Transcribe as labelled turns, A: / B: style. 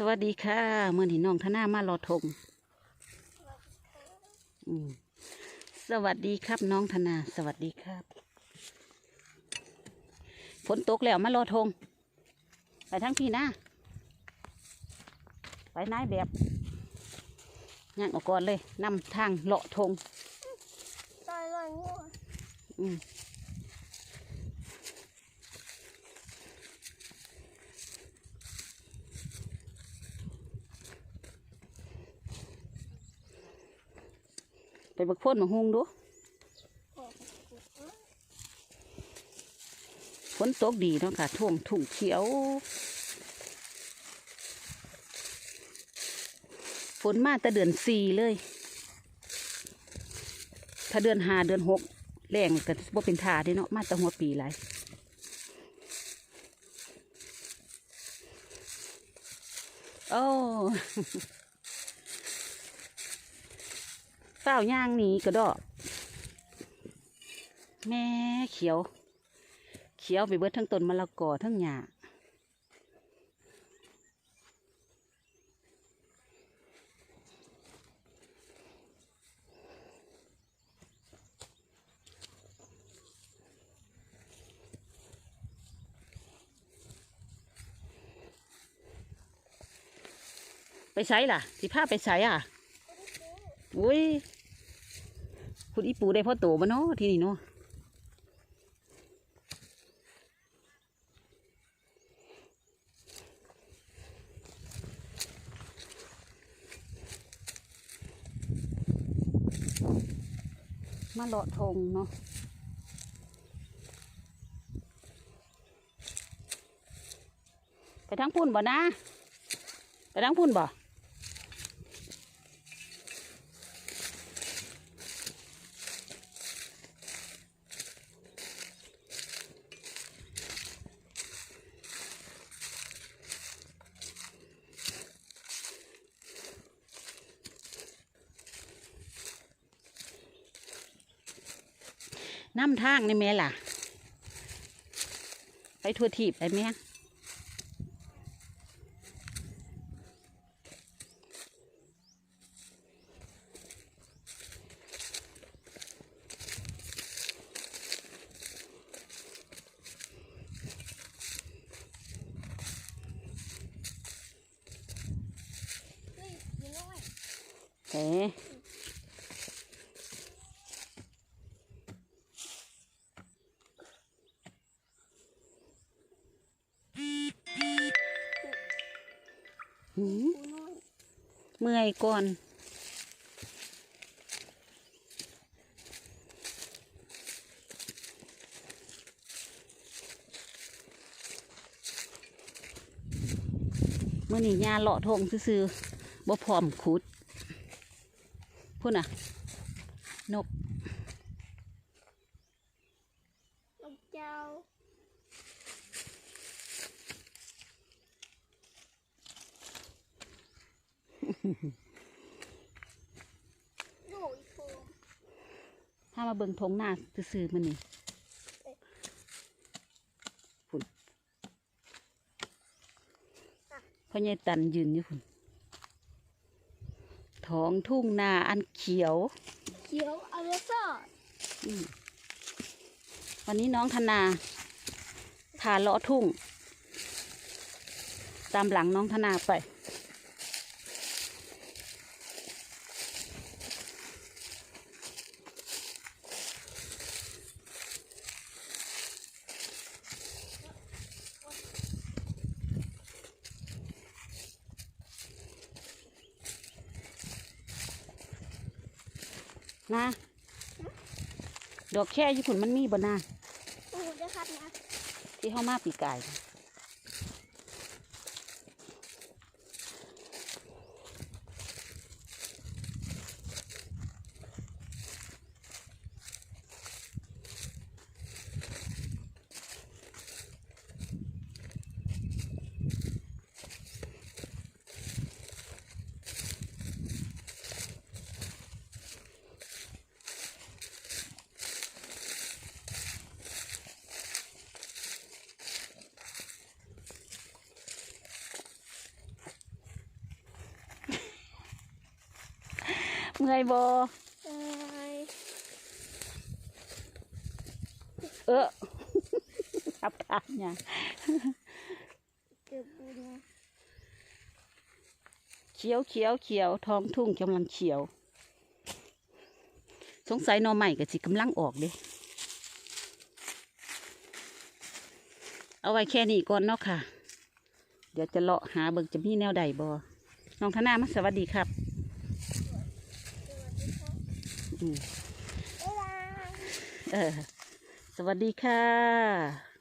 A: สวัสดีค่ะเมื่อนี้น้องธนามาลอทงอืมสวัสดีครับน้องธนา สวัสดีครับฝนตกแล้วมารอทง ไปทั้งพี่นะ ไปนายแบบย่างออกก่อนเลยนำทางเลาะทง
B: ตายเลยงั
A: ไปบักพ่นมาหุงดูฝนตกดีเนาะค่ะท่วงทุ่งเขียวฝนมาแต่เดือนสี่เลย ถ้าเดือนห้าเดือนหกแรงก็บ่เป็นทาเด้เนาะมาแต่หัวปีหลายโอ้ เฝ้าวย่างนี้กระดอก แม่เขียว เขียวไปเบิดทั้งต้นมะละกอทั้งหญ้าไปใช้ล่ะสิพาไปใช้อะ อุ้ย คุณอีปูได้พ่อโตมาเนาะที่นี่เนาะมาเลาะทงเนาะไปทั้งพุ่นบ่นะ ไปทั้งพุ่นบ่ น้ำทางนี่แม่ล่ะ ไปทัวทีบไปแม่
B: เฮ้ยกินน้อ
A: เมื่
B: อย
A: ก่อน เมื่อนี้ยาเลาะทงซื่อบ่พร้อมขุด พุ่นอะ นก
B: ลูกเจ้าโอ้ยโฟม
A: ถ้ามาเบิ่งทงหน้าซื่อๆมันนี่พุ่นพ่อใหญ่ตันยืนอยู่พุ่นท้องทุ่งนาอันเขียว
B: เขียวอเมซอน
A: อืมวันนี้น้องธนาพาเลาะทุ่ง ตามหลังน้องธนาไป นะ ดอกแค่ญี่ปุ่นมันมีบ่นา
B: โอ้โหจะคัดนะ
A: ที่เข้ามาปีกาย เมื่อยบ่
B: เอ้ย
A: เออทับทานเนี่ย
B: เกือบบุญ
A: เขียวเขียวเขียวท้องทุ่งกำลังเขียว สงสัยหนอใหม่ก็สิกำลังออกเด้เอาไว้แค่นี้ก่อนเนาะค่ะ เดี๋ยวจะเลาะหาเบิ่งจะมีแนวใดบ่น้องธนามาสวัสดีครับอืม
B: บ๊ายบาย
A: เออ สวัสดีค่ะ